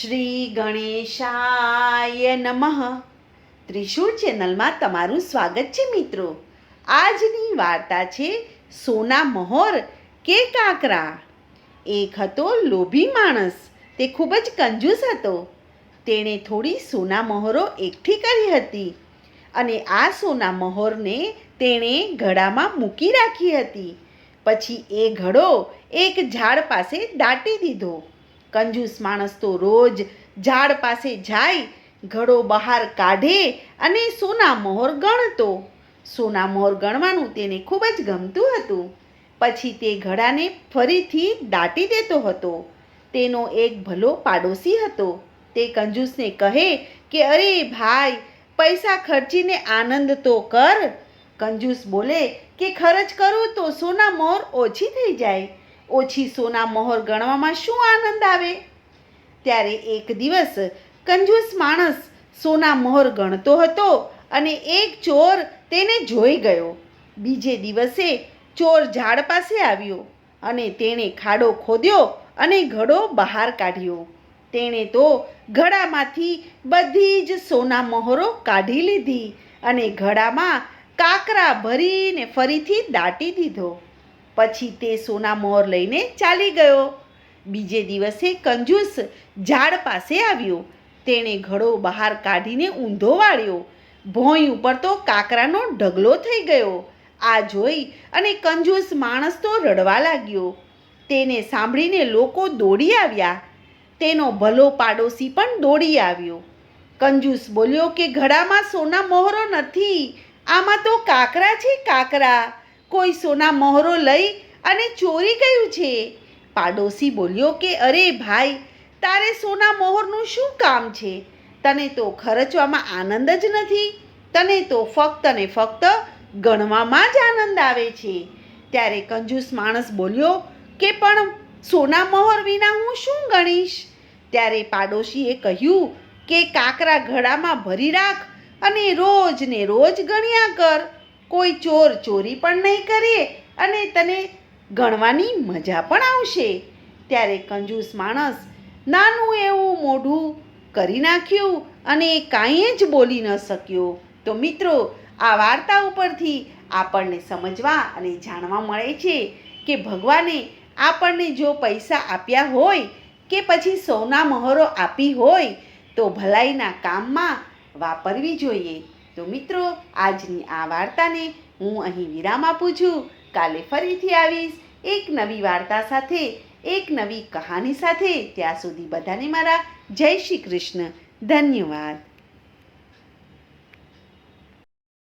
શ્રી ગણેશાય નમઃ. ત્રિશુળ ચેનલમાં તમારું સ્વાગત છે મિત્રો. આજની વાર્તા છે સોના મહોર કે કાંકરા. એક હતો લોભી માણસ, તે ખૂબ જ કંજૂસ હતો. તેણે થોડી સોના મહોરો એકઠી કરી હતી અને આ સોના મહોરને તેણે ઘડામાં મૂકી રાખી હતી. પછી એ ઘડો એક ઝાડ પાસે દાટી દીધો. કંજૂસ માણસ તો રોજ ઝાડ પાસે જાય, ઘડો બહાર કાઢે અને સોના મોહર ગણતો. સોના મોહર ગણવાનું તેને ખૂબ જ ગમતું હતું. પછી તે ઘડાને ફરીથી દાટી દેતો હતો. તેનો એક ભલો પાડોશી હતો. તે કંજૂસને કહે કે, અરે ભાઈ, પૈસા ખર્ચીને આનંદ તો કર. કંજૂસ બોલે કે, ખર્ચ કરું તો સોના મોર ઓછી થઈ જાય. ઓછી સોના મહોર ગણવામાં શું આનંદ આવે? ત્યારે એક દિવસ કંજૂસ માણસ સોના મહોર ગણતો હતો અને એક ચોર તેને જોઈ ગયો. બીજે દિવસે ચોર ઝાડ પાસે આવ્યો અને તેણે ખાડો ખોદ્યો અને ઘડો બહાર કાઢ્યો. તેણે તો ઘડામાંથી બધી જ સોના મહોરો કાઢી લીધી અને ઘડામાં કાકરા ભરીને ફરીથી દાટી દીધો. પછી તે સોના મોર લઈને ચાલી ગયો. બીજે દિવસે કંજૂસ ઝાડ પાસે આવ્યો. તેણે ઘડો બહાર કાઢીને ઊંધો વાળ્યો. ભોંય ઉપર તો કાકરાનો ઢગલો થઈ ગયો. આ જોઈ અને કંજૂસ માણસ તો રડવા લાગ્યો. તેને સાંભળીને લોકો દોડી આવ્યા. તેનો ભલો પાડોશી પણ દોડી આવ્યો. કંજૂસ બોલ્યો કે, ઘડામાં સોના મોહરો નથી. આમાં તો કાકરા છે કાકરા. કોઈ સોના મોહરો લઈ અને ચોરી ગયું છે? પાડોશી બોલ્યો કે, અરે ભાઈ, તારે સોના મોહરનું શું કામ છે? તને તો ખર્ચવામાં આનંદ જ નથી. તને તો ફક્ત ને ફક્ત ગણવામાં જ આનંદ આવે છે. ત્યારે કંજૂસ માણસ બોલ્યો કે, પણ સોના મોહર વિના હું શું ગણીશ? ત્યારે પાડોશીએ કહ્યું કે, કાકરા ઘડામાં ભરી રાખ અને રોજ ને રોજ ગણ્યા કર. કોઈ ચોર ચોરી પણ નહીં કરે અને તને ગણવાની મજા પણ આવશે. ત્યારે કંજૂસ માણસ નાનું એવું મોઢું કરી નાખ્યું અને કાંઈ જ બોલી ન શક્યો. તો મિત્રો, આ વાર્તા ઉપરથી આપણને સમજવા અને જાણવા મળે છે કે ભગવાને આપણને જો પૈસા આપ્યા હોય કે પછી સોના મહોરો આપી હોય તો ભલાઈના કામમાં વાપરવી જોઈએ. તો મિત્રો, આજની આ વાર્તાને હું અહીં વિરામ આપું છું. કાલે ફરીથી આવીશ એક નવી વાર્તા સાથે, એક નવી કહાની સાથે. ત્યાં સુધી બધાને મારા જય શ્રી કૃષ્ણ. ધન્યવાદ.